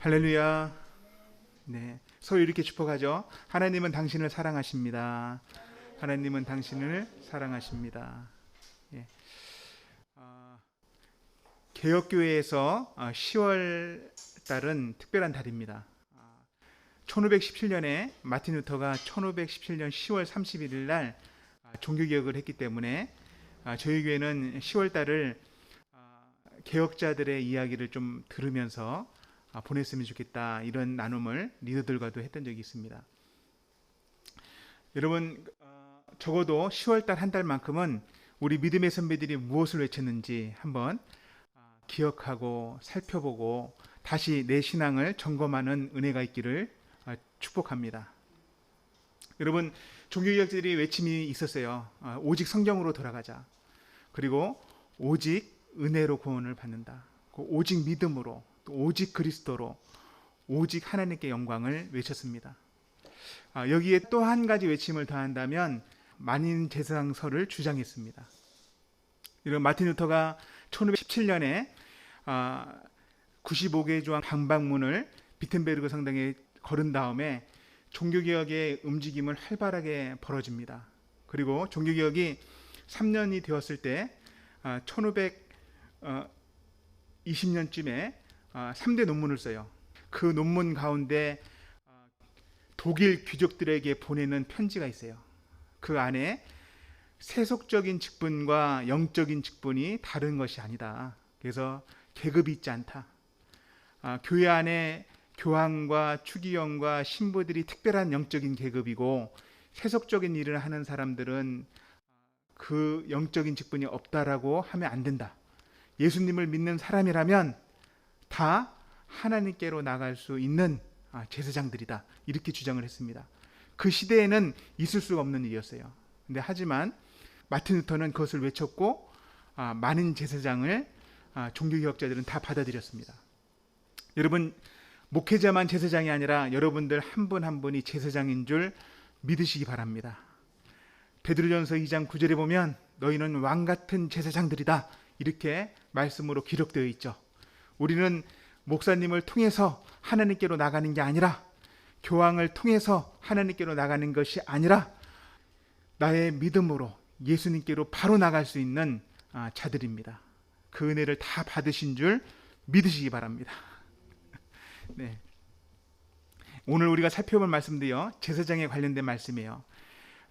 할렐루야. 네. 서로 이렇게 축복하죠. 하나님은 당신을 사랑하십니다. 하나님은 당신을 사랑하십니다. 예. 아, 개혁교회에서 10월 달은 특별한 달입니다. 1517년에 마틴 루터가 1517년 10월 31일 날 아, 종교개혁을 했기 때문에 아, 저희 교회는 10월 달을 아, 개혁자들의 이야기를 좀 들으면서 아, 보냈으면 좋겠다 이런 나눔을 리더들과도 했던 적이 있습니다. 여러분 어, 적어도 10월달 한 달만큼은 우리 믿음의 선배들이 무엇을 외쳤는지 한번 아, 기억하고 살펴보고 다시 내 신앙을 점검하는 은혜가 있기를 아, 축복합니다. 여러분 종교개혁자들이 외침이 있었어요. 아, 오직 성경으로 돌아가자. 그리고 오직 은혜로 구원을 받는다. 그 오직 믿음으로 또 오직 그리스도로 오직 하나님께 영광을 외쳤습니다. 아, 여기에 또 한 가지 외침을 더한다면 만인 제사장설을 주장했습니다. 이런 마틴 루터가 1517년에 95개 조항 방방문을 비텐베르그 성당에 걸은 다음에 종교개혁의 움직임을 활발하게 벌어집니다. 그리고 종교개혁이 3년이 되었을 때 1520년쯤에 3대 논문을 써요. 그 논문 가운데 어, 독일 귀족들에게 보내는 편지가 있어요. 그 안에 세속적인 직분과 영적인 직분이 다른 것이 아니다. 그래서 계급이 있지 않다. 아, 교회 안에 교황과 추기경과 신부들이 특별한 영적인 계급이고 세속적인 일을 하는 사람들은 그 영적인 직분이 없다라고 하면 안 된다. 예수님을 믿는 사람이라면 다 하나님께로 나갈 수 있는 아, 제사장들이다. 이렇게 주장을 했습니다. 그 시대에는 있을 수가 없는 일이었어요. 근데 하지만 마틴 루터는 그것을 외쳤고 아, 많은 제사장을 아, 종교개혁자들은 다 받아들였습니다. 여러분 목회자만 제사장이 아니라 여러분들 한 분한 분이 제사장인 줄 믿으시기 바랍니다. 베드로전서 2장 9절에 보면 너희는 왕 같은 제사장들이다. 이렇게 말씀으로 기록되어 있죠. 우리는 목사님을 통해서 하나님께로 나가는 게 아니라 교황을 통해서 하나님께로 나가는 것이 아니라 나의 믿음으로 예수님께로 바로 나갈 수 있는 아, 자들입니다. 그 은혜를 다 받으신 줄 믿으시기 바랍니다. 네. 오늘 우리가 살펴볼 말씀도요 제사장에 관련된 말씀이에요.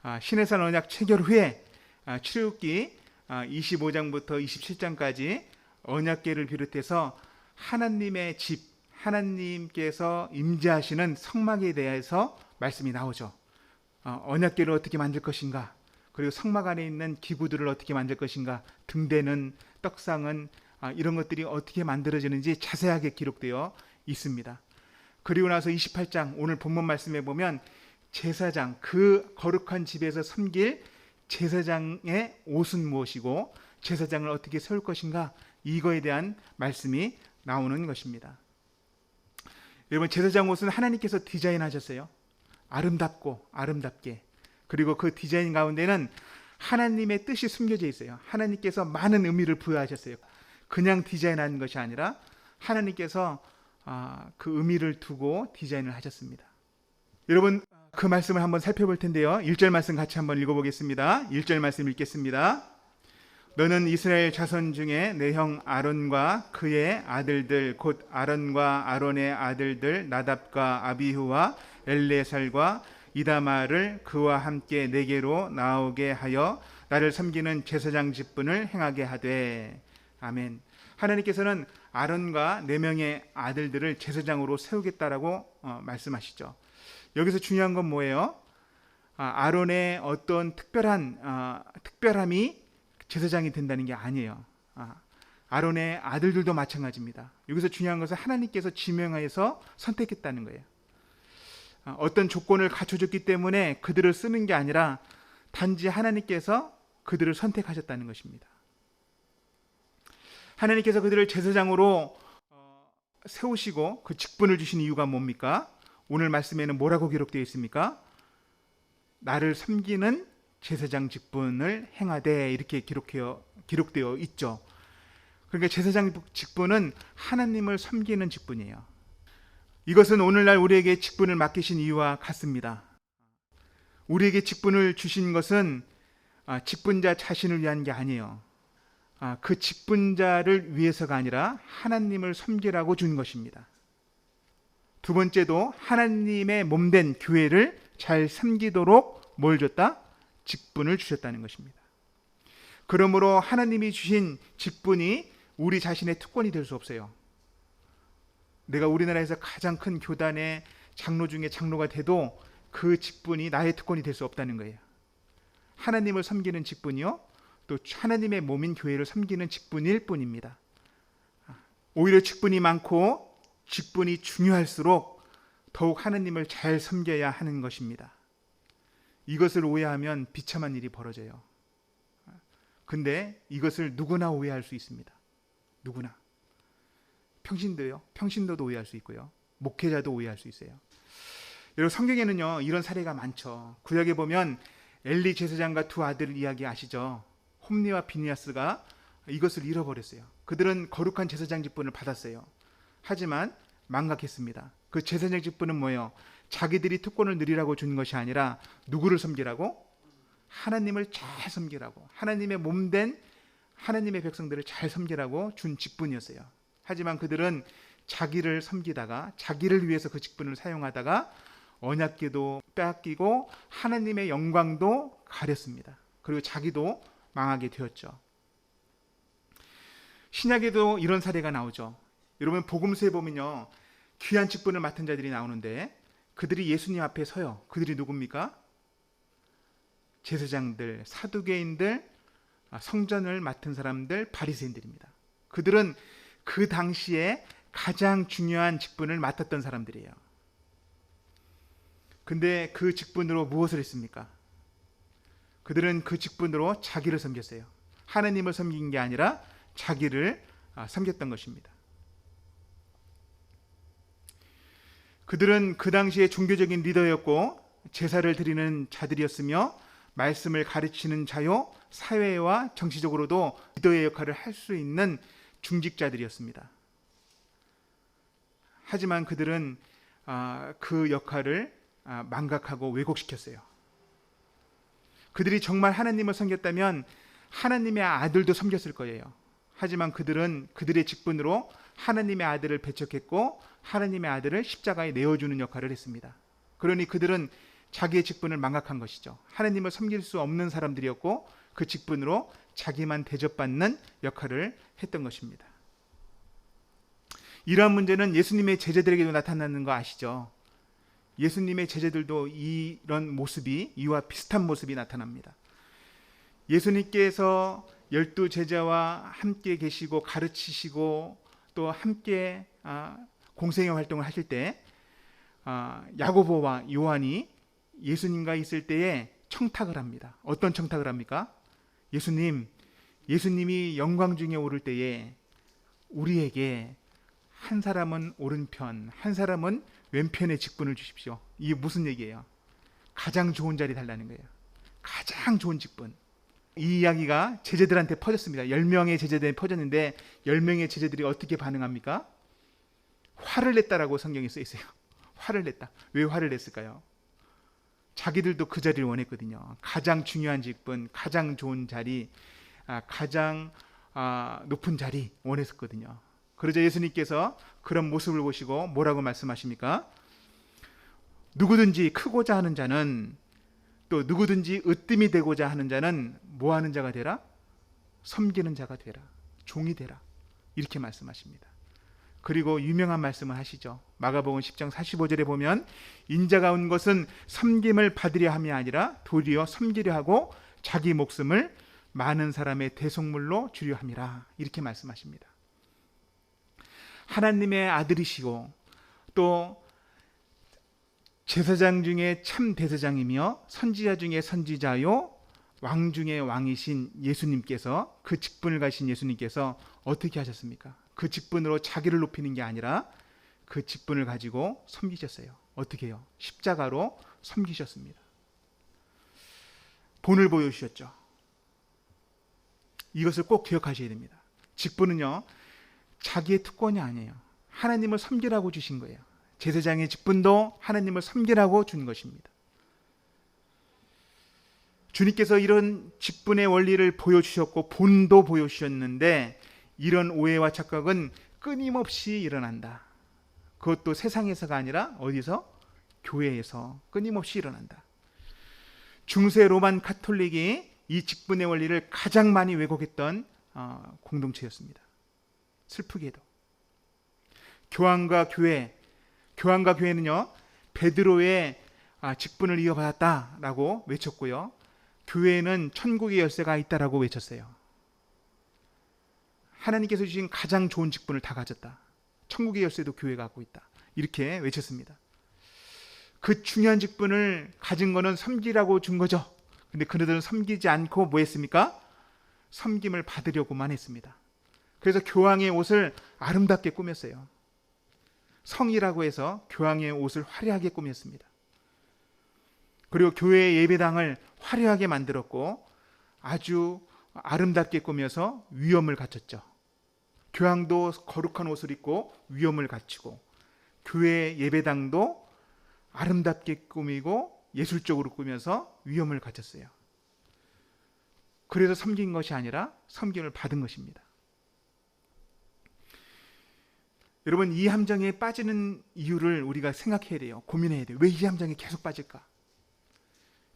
아, 신해산 언약 체결 후에 아, 출애굽기 25장부터 27장까지 언약계를 비롯해서 하나님의 집, 하나님께서 임재하시는 성막에 대해서 말씀이 나오죠. 어, 언약계를 어떻게 만들 것인가, 그리고 성막 안에 있는 기구들을 어떻게 만들 것인가, 등대는 떡상은 아, 이런 것들이 어떻게 만들어지는지 자세하게 기록되어 있습니다. 그리고 나서 28장 오늘 본문 말씀에 보면 제사장 그 거룩한 집에서 섬길 제사장의 옷은 무엇이고 제사장을 어떻게 세울 것인가 이거에 대한 말씀이 나오는 것입니다. 여러분 제사장 옷은 하나님께서 디자인하셨어요. 아름답고 아름답게. 그리고 그 디자인 가운데는 하나님의 뜻이 숨겨져 있어요. 하나님께서 많은 의미를 부여하셨어요. 그냥 디자인한 것이 아니라 하나님께서 아, 그 의미를 두고 디자인을 하셨습니다. 여러분 그 말씀을 한번 살펴볼 텐데요. 1절 말씀 같이 한번 읽어보겠습니다. 1절 말씀 읽겠습니다. 너는 이스라엘 자손 중에 내 형 아론과 그의 아들들 곧 아론과 아론의 아들들 나답과 아비후와 엘레살과 이다마를 그와 함께 내게로 나오게 하여 나를 섬기는 제사장 직분을 행하게 하되 아멘. 하나님께서는 아론과 네 명의 아들들을 제사장으로 세우겠다라고 어, 말씀하시죠. 여기서 중요한 건 뭐예요? 아, 론의 어떤 특별한 아, 특별함이 제사장이 된다는 게 아니에요. 아, 론의 아들들도 마찬가지입니다. 여기서 중요한 것은 하나님께서 지명하여서 선택했다는 거예요. 아, 어떤 조건을 갖춰줬기 때문에 그들을 쓰는 게 아니라 단지 하나님께서 그들을 선택하셨다는 것입니다. 하나님께서 그들을 제사장으로 어, 세우시고 그 직분을 주신 이유가 뭡니까? 오늘 말씀에는 뭐라고 기록되어 있습니까? 나를 섬기는 제사장 직분을 행하되 이렇게 기록해요, 기록되어 있죠. 그러니까 제사장 직분은 하나님을 섬기는 직분이에요. 이것은 오늘날 우리에게 직분을 맡기신 이유와 같습니다. 우리에게 직분을 주신 것은 아, 직분자 자신을 위한 게 아니에요. 아, 그 직분자를 위해서가 아니라 하나님을 섬기라고 준 것입니다. 두 번째도 하나님의 몸된 교회를 잘 섬기도록 뭘 줬다? 직분을 주셨다는 것입니다. 그러므로 하나님이 주신 직분이 우리 자신의 특권이 될 수 없어요. 내가 우리나라에서 가장 큰 교단의 장로 중에 장로가 돼도 그 직분이 나의 특권이 될 수 없다는 거예요. 하나님을 섬기는 직분이요. 또 하나님의 몸인 교회를 섬기는 직분일 뿐입니다. 오히려 직분이 많고 직분이 중요할수록 더욱 하나님을 잘 섬겨야 하는 것입니다. 이것을 오해하면 비참한 일이 벌어져요. 근데 이것을 누구나 오해할 수 있습니다. 누구나. 평신도요. 평신도도 오해할 수 있고요. 목회자도 오해할 수 있어요. 여러분 성경에는요 이런 사례가 많죠. 구약에 보면 엘리 제사장과 두 아들 이야기 아시죠? 홈리와 비니아스가 이것을 잃어버렸어요. 그들은 거룩한 제사장 직분을 받았어요. 하지만 망각했습니다. 그 제사장 직분은 뭐예요? 자기들이 특권을 누리라고 준 것이 아니라 누구를 섬기라고? 하나님을 잘 섬기라고. 하나님의 몸된 하나님의 백성들을 잘 섬기라고 준 직분이었어요. 하지만 그들은 자기를 섬기다가 자기를 위해서 그 직분을 사용하다가 언약궤도 빼앗기고 하나님의 영광도 가렸습니다. 그리고 자기도 망하게 되었죠. 신약에도 이런 사례가 나오죠. 여러분 복음서에 보면요. 귀한 직분을 맡은 자들이 나오는데 그들이 예수님 앞에 서요. 그들이 누굽니까? 제사장들, 사두개인들, 아, 성전을 맡은 사람들, 바리새인들입니다. 그들은 그 당시에 가장 중요한 직분을 맡았던 사람들이에요. 근데 그 직분으로 무엇을 했습니까? 그들은 그 직분으로 자기를 섬겼어요. 하나님을 섬긴 게 아니라 자기를 아, 섬겼던 것입니다. 그들은 그 당시에 종교적인 리더였고 제사를 드리는 자들이었으며 말씀을 가르치는 자요 사회와 정치적으로도 리더의 역할을 할 수 있는 중직자들이었습니다. 하지만 그들은 아, 그 역할을 아, 망각하고 왜곡시켰어요. 그들이 정말 하나님을 섬겼다면 하나님의 아들도 섬겼을 거예요. 하지만 그들은 그들의 직분으로 하나님의 아들을 배척했고 하나님의 아들을 십자가에 내어주는 역할을 했습니다. 그러니 그들은 자기의 직분을 망각한 것이죠. 하나님을 섬길 수 없는 사람들이었고 그 직분으로 자기만 대접받는 역할을 했던 것입니다. 이러한 문제는 예수님의 제자들에게도 나타나는 거 아시죠? 예수님의 제자들도 이런 모습이 이와 비슷한 모습이 나타납니다. 예수님께서 열두 제자와 함께 계시고 가르치시고 또 함께 아, 공생의 활동을 하실 때 아, 야고보와 요한이 예수님과 있을 때에 청탁을 합니다. 어떤 청탁을 합니까? 예수님, 예수님이 영광 중에 오를 때에 우리에게 한 사람은 오른편, 한 사람은 왼편의 직분을 주십시오. 이게 무슨 얘기예요? 가장 좋은 자리 달라는 거예요. 가장 좋은 직분. 이 이야기가 제자들한테 퍼졌습니다. 10명의 제자들에 퍼졌는데 10명의 제자들이 어떻게 반응합니까? 화를 냈다라고 성경에 써 있어요. 화를 냈다. 왜 화를 냈을까요? 자기들도 그 자리를 원했거든요. 가장 중요한 직분, 가장 좋은 자리, 아, 가장 아, 높은 자리 원했었거든요. 그러자 예수님께서 그런 모습을 보시고 뭐라고 말씀하십니까? 누구든지 크고자 하는 자는 또 누구든지 으뜸이 되고자 하는 자는 뭐 하는 자가 되라? 섬기는 자가 되라. 종이 되라. 이렇게 말씀하십니다. 그리고 유명한 말씀을 하시죠. 마가복음 10장 45절에 보면 인자가 온 것은 섬김을 받으려 함이 아니라 도리어 섬기려 하고 자기 목숨을 많은 사람의 대속물로 주려 함이라. 이렇게 말씀하십니다. 하나님의 아들이시고 또 제사장 중에 참 대사장이며 선지자 중에 선지자요 왕 중에 왕이신 예수님께서 그 직분을 가신 예수님께서 어떻게 하셨습니까? 그 직분으로 자기를 높이는 게 아니라 그 직분을 가지고 섬기셨어요. 어떻게 해요? 십자가로 섬기셨습니다. 본을 보여주셨죠. 이것을 꼭 기억하셔야 됩니다. 직분은요, 자기의 특권이 아니에요. 하나님을 섬기라고 주신 거예요. 제사장의 직분도 하나님을 섬기라고 준 것입니다. 주님께서 이런 직분의 원리를 보여주셨고 본도 보여주셨는데 이런 오해와 착각은 끊임없이 일어난다. 그것도 세상에서가 아니라 어디서? 교회에서 끊임없이 일어난다. 중세 로만 카톨릭이 이 직분의 원리를 가장 많이 왜곡했던 어, 공동체였습니다. 슬프게도 교황과 교회, 교황과 교회는요 베드로의 아, 직분을 이어받았다라고 외쳤고요. 교회는 천국의 열쇠가 있다라고 외쳤어요. 하나님께서 주신 가장 좋은 직분을 다 가졌다. 천국의 열쇠도 교회가 갖고 있다. 이렇게 외쳤습니다. 그 중요한 직분을 가진 거는 섬기라고 준 거죠. 근데 그들은 섬기지 않고 뭐 했습니까? 섬김을 받으려고만 했습니다. 그래서 교황의 옷을 아름답게 꾸몄어요. 성이라고 해서 교황의 옷을 화려하게 꾸몄습니다. 그리고 교회의 예배당을 화려하게 만들었고 아주 아름답게 꾸며서 위엄을 갖췄죠. 교황도 거룩한 옷을 입고 위엄을 갖추고 교회 예배당도 아름답게 꾸미고 예술적으로 꾸며서 위엄을 갖췄어요. 그래서 섬긴 것이 아니라 섬김을 받은 것입니다. 여러분 이 함정에 빠지는 이유를 우리가 생각해야 돼요. 고민해야 돼요. 왜 이 함정에 계속 빠질까?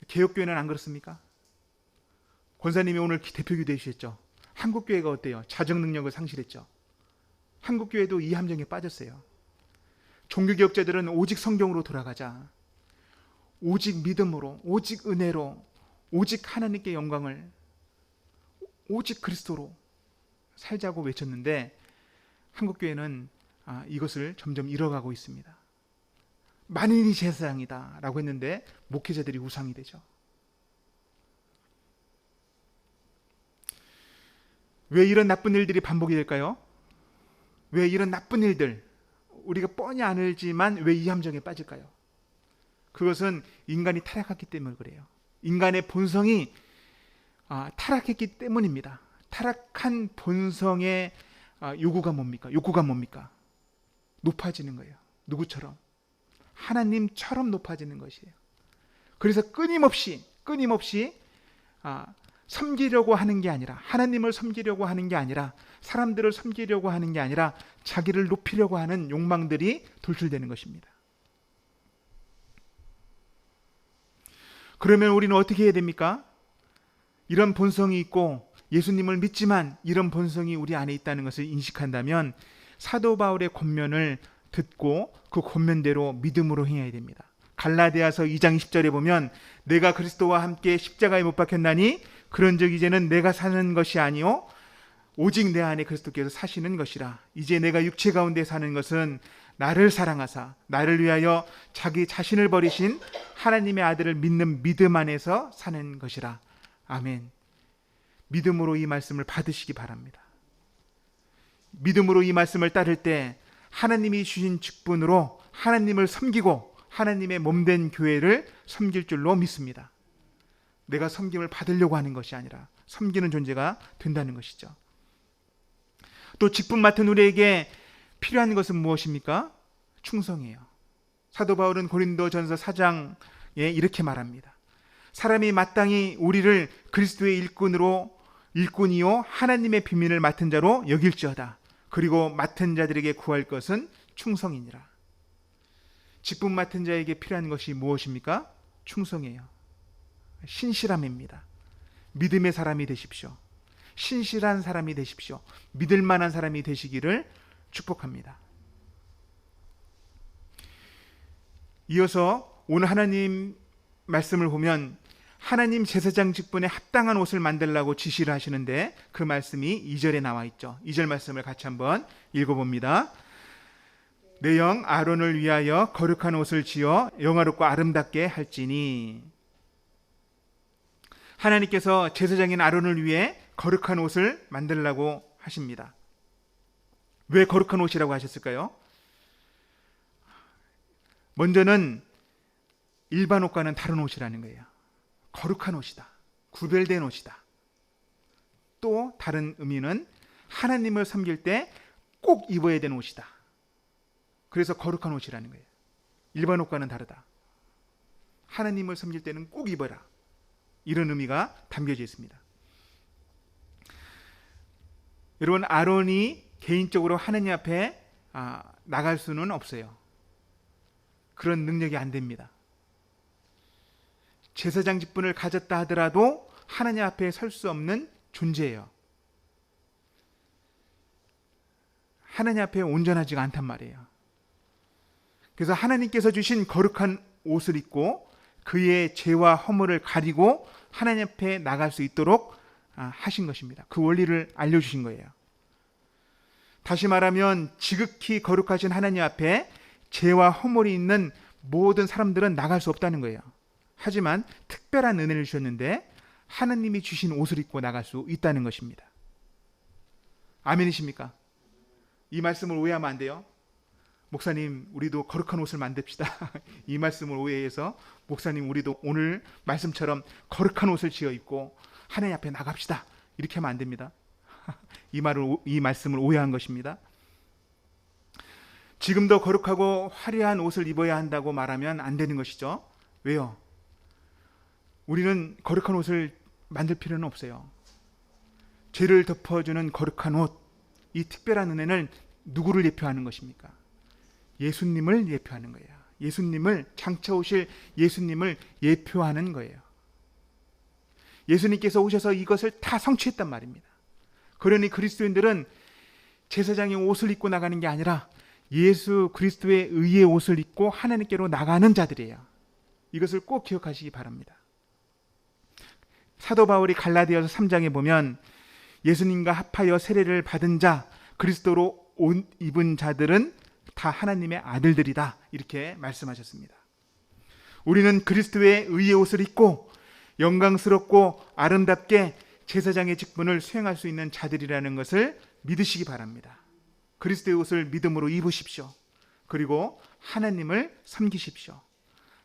개혁교회는 안 그렇습니까? 권사님이 오늘 대표교 되셨죠. 한국교회가 어때요? 자정 능력을 상실했죠. 한국교회도 이 함정에 빠졌어요. 종교개혁자들은 오직 성경으로 돌아가자. 오직 믿음으로, 오직 은혜로, 오직 하나님께 영광을, 오직 그리스도로 살자고 외쳤는데 한국교회는 아, 이것을 점점 잃어가고 있습니다. 만인이 제사장이다 라고 했는데 목회자들이 우상이 되죠. 왜 이런 나쁜 일들이 반복이 될까요? 왜 이런 나쁜 일들 우리가 뻔히 알지만 왜 이 함정에 빠질까요? 그것은 인간이 타락했기 때문에 그래요. 인간의 본성이 아, 타락했기 때문입니다. 타락한 본성의 아, 요구가 뭡니까? 욕구가 뭡니까? 높아지는 거예요. 누구처럼? 하나님처럼 높아지는 것이에요. 그래서 끊임없이 끊임없이 아, 섬기려고 하는 게 아니라 하나님을 섬기려고 하는 게 아니라 사람들을 섬기려고 하는 게 아니라 자기를 높이려고 하는 욕망들이 돌출되는 것입니다. 그러면 우리는 어떻게 해야 됩니까? 이런 본성이 있고 예수님을 믿지만 이런 본성이 우리 안에 있다는 것을 인식한다면 사도 바울의 권면을 듣고 그 권면대로 믿음으로 행해야 됩니다. 갈라디아서 2장 10절에 보면 내가 그리스도와 함께 십자가에 못 박혔나니 그런즉 이제는 내가 사는 것이 아니요 오직 내 안에 그리스도께서 사시는 것이라. 이제 내가 육체 가운데 사는 것은 나를 사랑하사 나를 위하여 자기 자신을 버리신 하나님의 아들을 믿는 믿음 안에서 사는 것이라. 아멘. 믿음으로 이 말씀을 받으시기 바랍니다. 믿음으로 이 말씀을 따를 때 하나님이 주신 직분으로 하나님을 섬기고 하나님의 몸된 교회를 섬길 줄로 믿습니다. 내가 섬김을 받으려고 하는 것이 아니라 섬기는 존재가 된다는 것이죠. 또 직분 맡은 우리에게 필요한 것은 무엇입니까? 충성이에요. 사도 바울은 고린도전서 4장에 이렇게 말합니다. 사람이 마땅히 우리를 그리스도의 일꾼으로 일꾼이요 하나님의 비밀을 맡은 자로 여길지어다. 그리고 맡은 자들에게 구할 것은 충성이니라. 직분 맡은 자에게 필요한 것이 무엇입니까? 충성이에요. 신실함입니다. 믿음의 사람이 되십시오. 신실한 사람이 되십시오. 믿을 만한 사람이 되시기를 축복합니다. 이어서 오늘 하나님 말씀을 보면 하나님 제사장 직분에 합당한 옷을 만들라고 지시를 하시는데 그 말씀이 2절에 나와 있죠. 2절 말씀을 같이 한번 읽어봅니다. 내영 아론을 위하여 거룩한 옷을 지어 영화롭고 아름답게 할지니 하나님께서 제사장인 아론을 위해 거룩한 옷을 만들라고 하십니다. 왜 거룩한 옷이라고 하셨을까요? 먼저는 일반 옷과는 다른 옷이라는 거예요. 거룩한 옷이다. 구별된 옷이다. 또 다른 의미는 하나님을 섬길 때 꼭 입어야 되는 옷이다. 그래서 거룩한 옷이라는 거예요. 일반 옷과는 다르다. 하나님을 섬길 때는 꼭 입어라. 이런 의미가 담겨져 있습니다. 여러분 아론이 개인적으로 하나님 앞에 아, 나갈 수는 없어요. 그런 능력이 안 됩니다. 제사장 직분을 가졌다 하더라도 하나님 앞에 설 수 없는 존재예요. 하나님 앞에 온전하지가 않단 말이에요. 그래서 하나님께서 주신 거룩한 옷을 입고 그의 죄와 허물을 가리고 하나님 앞에 나갈 수 있도록 아, 하신 것입니다. 그 원리를 알려주신 거예요. 다시 말하면 지극히 거룩하신 하나님 앞에 죄와 허물이 있는 모든 사람들은 나갈 수 없다는 거예요. 하지만 특별한 은혜를 주셨는데 하나님이 주신 옷을 입고 나갈 수 있다는 것입니다. 아멘이십니까? 이 말씀을 오해하면 안 돼요. 목사님, 우리도 거룩한 옷을 만듭시다. 이 말씀을 오해해서 목사님, 우리도 오늘 말씀처럼 거룩한 옷을 지어 입고 하나님 앞에 나갑시다. 이렇게 하면 안 됩니다. 이 말을 이 말씀을 오해한 것입니다. 지금도 거룩하고 화려한 옷을 입어야 한다고 말하면 안 되는 것이죠. 왜요? 우리는 거룩한 옷을 만들 필요는 없어요. 죄를 덮어주는 거룩한 옷, 이 특별한 은혜는 누구를 예표하는 것입니까? 예수님을 예표하는 거예요. 예수님을 장차 오실 예수님을 예표하는 거예요. 예수님께서 오셔서 이것을 다 성취했단 말입니다. 그러니 그리스도인들은 제사장의 옷을 입고 나가는 게 아니라 예수 그리스도의 의의 옷을 입고 하나님께로 나가는 자들이에요. 이것을 꼭 기억하시기 바랍니다. 사도 바울이 갈라디아서 3장에 보면 예수님과 합하여 세례를 받은 자 그리스도로 옷 입은 자들은 다 하나님의 아들들이다 이렇게 말씀하셨습니다. 우리는 그리스도의 의의 옷을 입고 영광스럽고 아름답게 제사장의 직분을 수행할 수 있는 자들이라는 것을 믿으시기 바랍니다. 그리스도의 옷을 믿음으로 입으십시오. 그리고 하나님을 섬기십시오.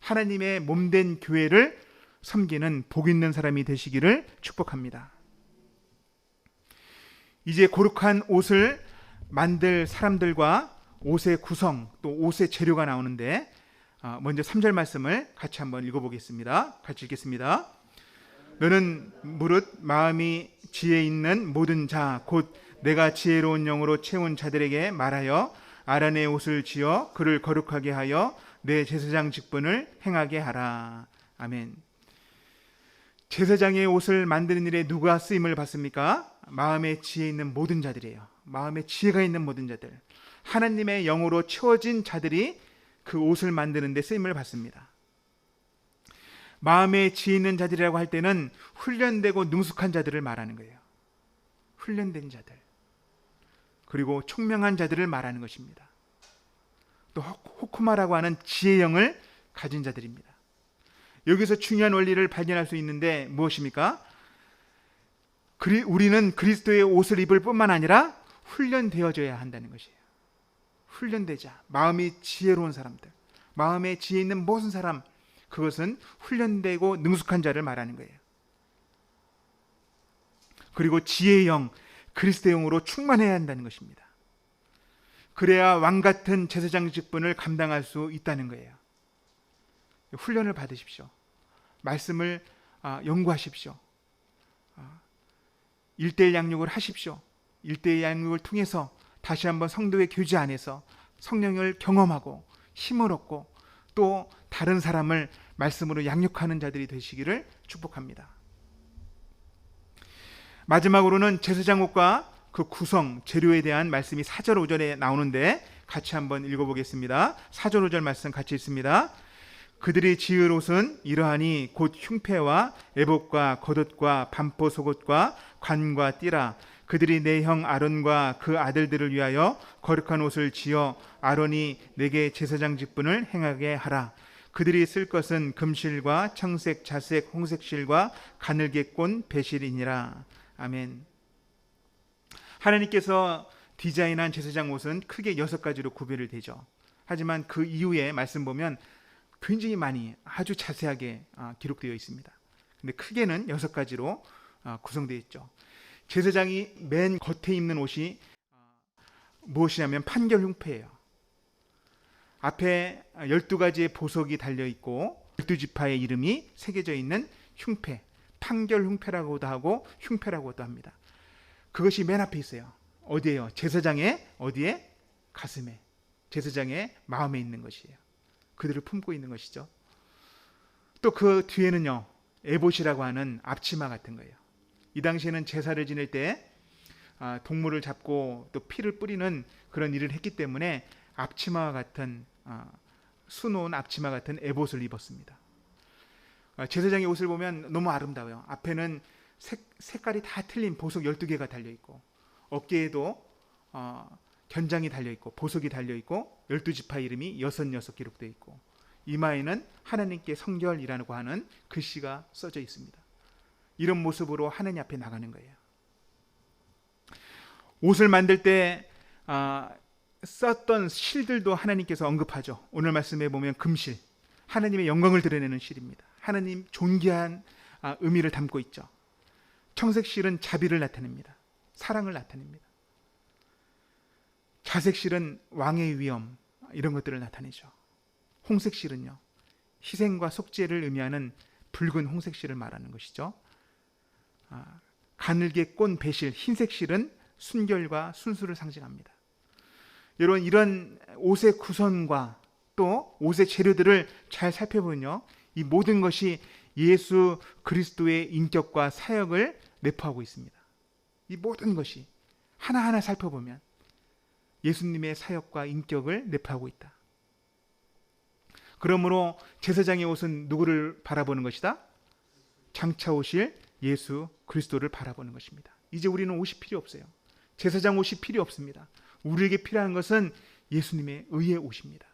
하나님의 몸된 교회를 섬기는 복 있는 사람이 되시기를 축복합니다. 이제 거룩한 옷을 만들 사람들과 옷의 구성 또 옷의 재료가 나오는데 아, 먼저 3절 말씀을 같이 한번 읽어보겠습니다. 같이 읽겠습니다. 너는 무릇 마음이 지혜 있는 모든 자 곧 내가 지혜로운 영으로 채운 자들에게 말하여 아란의 옷을 지어 그를 거룩하게 하여 내 제사장 직분을 행하게 하라. 아멘. 제사장의 옷을 만드는 일에 누가 쓰임을 받습니까? 마음에 지혜 있는 모든 자들이에요. 마음에 지혜가 있는 모든 자들. 하나님의 영으로 채워진 자들이 그 옷을 만드는 데 쓰임을 받습니다. 마음에 지혜 있는 자들이라고 할 때는 훈련되고 능숙한 자들을 말하는 거예요. 훈련된 자들. 그리고 총명한 자들을 말하는 것입니다. 또 호쿠마라고 하는 지혜 영을 가진 자들입니다. 여기서 중요한 원리를 발견할 수 있는데 무엇입니까? 우리는 그리스도의 옷을 입을 뿐만 아니라 훈련되어져야 한다는 것이에요. 훈련되자. 마음이 지혜로운 사람들. 마음에 지혜 있는 모든 사람. 그것은 훈련되고 능숙한 자를 말하는 거예요. 그리고 지혜의 영, 그리스도의 영으로 충만해야 한다는 것입니다. 그래야 왕 같은 제사장 직분을 감당할 수 있다는 거예요. 훈련을 받으십시오. 말씀을 아, 연구하십시오. 아, 일대일 양육을 하십시오. 일대일 양육을 통해서 다시 한번 성도의 교제 안에서 성령을 경험하고 힘을 얻고 또 다른 사람을 말씀으로 양육하는 자들이 되시기를 축복합니다. 마지막으로는 제사장 옷과 그 구성 재료에 대한 말씀이 4절 5절에 나오는데 같이 한번 읽어보겠습니다. 4절 5절 말씀 같이 읽습니다. 그들이 지을 옷은 이러하니 곧 흉패와 애복과 겉옷과 반포 속옷과 관과 띠라 그들이 내 형 아론과 그 아들들을 위하여 거룩한 옷을 지어 아론이 내게 제사장 직분을 행하게 하라 그들이 쓸 것은 금실과 청색, 자색, 홍색 실과 가늘게 꼰 배실이니라 아멘 하나님께서 디자인한 제사장 옷은 크게 여섯 가지로 구별을 되죠 하지만 그 이후에 말씀 보면 굉장히 많이 아주 자세하게 아, 기록되어 있습니다. 근데 크게는 여섯 가지로 아, 구성되어 있죠. 제사장이 맨 겉에 입는 옷이 아, 무엇이냐면 판결 흉패예요. 앞에 12가지의 보석이 달려 있고 12지파의 이름이 새겨져 있는 흉패, 판결 흉패라고도 하고 흉패라고도 합니다. 그것이 맨 앞에 있어요. 어디에요? 제사장의 어디에? 가슴에. 제사장의 마음에 있는 것이에요. 그들을 품고 있는 것이죠. 또 그 뒤에는요. 에봇이라고 하는 앞치마 같은 거예요. 이 당시에는 제사를 지낼 때 아, 동물을 잡고 또 피를 뿌리는 그런 일을 했기 때문에 앞치마와 같은 아, 수놓은 앞치마 같은 에봇을 입었습니다. 아, 제사장의 옷을 보면 너무 아름다워요. 앞에는 색, 색깔이 다 틀린 보석 12개가 달려 있고 어깨에도 어, 견장이 달려 있고 보석이 달려 있고 12지파 이름이 여섯 여섯 기록되어 있고 이마에는 하나님께 성결이라고 하는 글씨가 써져 있습니다. 이런 모습으로 하나님 앞에 나가는 거예요. 옷을 만들 때 아, 썼던 실들도 하나님께서 언급하죠. 오늘 말씀에 보면 금실, 하나님의 영광을 드러내는 실입니다. 하나님 존귀한 아, 의미를 담고 있죠. 청색실은 자비를 나타냅니다. 사랑을 나타냅니다. 자색실은 왕의 위엄 이런 것들을 나타내죠. 홍색실은요. 희생과 속죄를 의미하는 붉은 홍색실을 말하는 것이죠. 아, 가늘게 꼰 배실 흰색 실은 순결과 순수를 상징합니다. 여러분 이런 옷의 구성과 또 옷의 재료들을 잘 살펴보면요. 이 모든 것이 예수 그리스도의 인격과 사역을 내포하고 있습니다. 이 모든 것이 하나하나 살펴보면 예수님의 사역과 인격을 내포하고 있다. 그러므로 제사장의 옷은 누구를 바라보는 것이다? 장차 오실 예수 그리스도를 바라보는 것입니다. 이제 우리는 옷이 필요 없어요. 제사장 옷이 필요 없습니다. 우리에게 필요한 것은 예수님의 의의 옷입니다.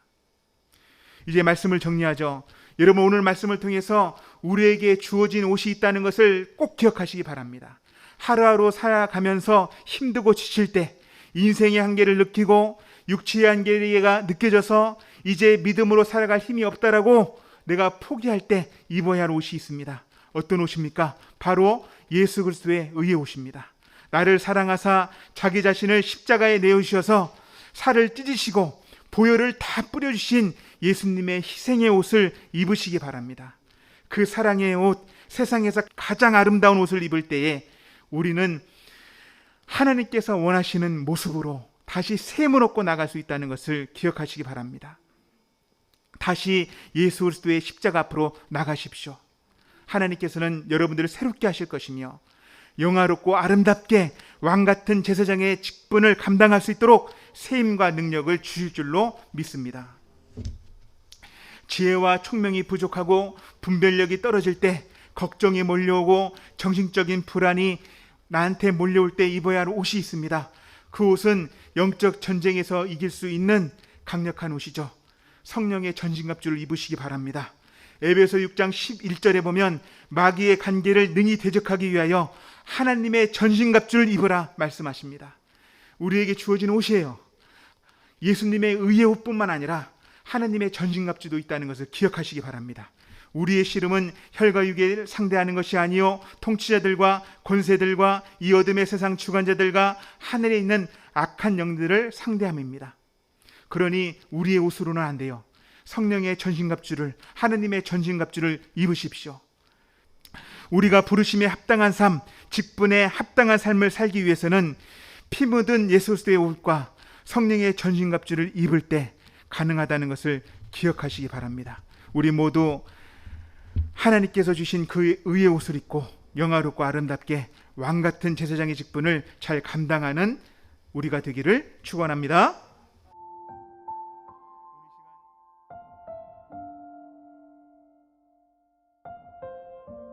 이제 말씀을 정리하죠. 여러분 오늘 말씀을 통해서 우리에게 주어진 옷이 있다는 것을 꼭 기억하시기 바랍니다. 하루하루 살아가면서 힘들고 지칠 때 인생의 한계를 느끼고 육체의 한계가 느껴져서 이제 믿음으로 살아갈 힘이 없다라고 내가 포기할 때 입어야 할 옷이 있습니다. 어떤 옷입니까? 바로 예수 그리스도의 의의 옷입니다. 나를 사랑하사 자기 자신을 십자가에 내어주셔서 살을 찢으시고 보혈을 다 뿌려주신 예수님의 희생의 옷을 입으시기 바랍니다. 그 사랑의 옷, 세상에서 가장 아름다운 옷을 입을 때에 우리는 하나님께서 원하시는 모습으로 다시 샘을 얻고 나갈 수 있다는 것을 기억하시기 바랍니다. 다시 예수 그리스도의 십자가 앞으로 나가십시오. 하나님께서는 여러분들을 새롭게 하실 것이며 영화롭고 아름답게 왕 같은 제사장의 직분을 감당할 수 있도록 세임과 능력을 주실 줄로 믿습니다. 지혜와 총명이 부족하고 분별력이 떨어질 때 걱정이 몰려오고 정신적인 불안이 나한테 몰려올 때 입어야 할 옷이 있습니다. 그 옷은 영적 전쟁에서 이길 수 있는 강력한 옷이죠. 성령의 전신갑주를 입으시기 바랍니다. 에베소 6장 11절에 보면 마귀의 간계를 능히 대적하기 위하여 하나님의 전신갑주를 입으라 말씀하십니다. 우리에게 주어진 옷이에요. 예수님의 의의 옷뿐만 아니라 하나님의 전신갑주도 있다는 것을 기억하시기 바랍니다. 우리의 씨름은 혈과 육을 상대하는 것이 아니요 통치자들과 권세들과 이 어둠의 세상 주관자들과 하늘에 있는 악한 영들을 상대함입니다. 그러니 우리의 옷으로는 안 돼요. 성령의 전신갑주를 하느님의 전신갑주를 입으십시오. 우리가 부르심에 합당한 삶, 직분에 합당한 삶을 살기 위해서는 피 묻은 예수 그리스도의 옷과 성령의 전신갑주를 입을 때 가능하다는 것을 기억하시기 바랍니다. 우리 모두 하나님께서 주신 그 의의 옷을 입고 영화롭고 아름답게 왕 같은 제사장의 직분을 잘 감당하는 우리가 되기를 축원합니다.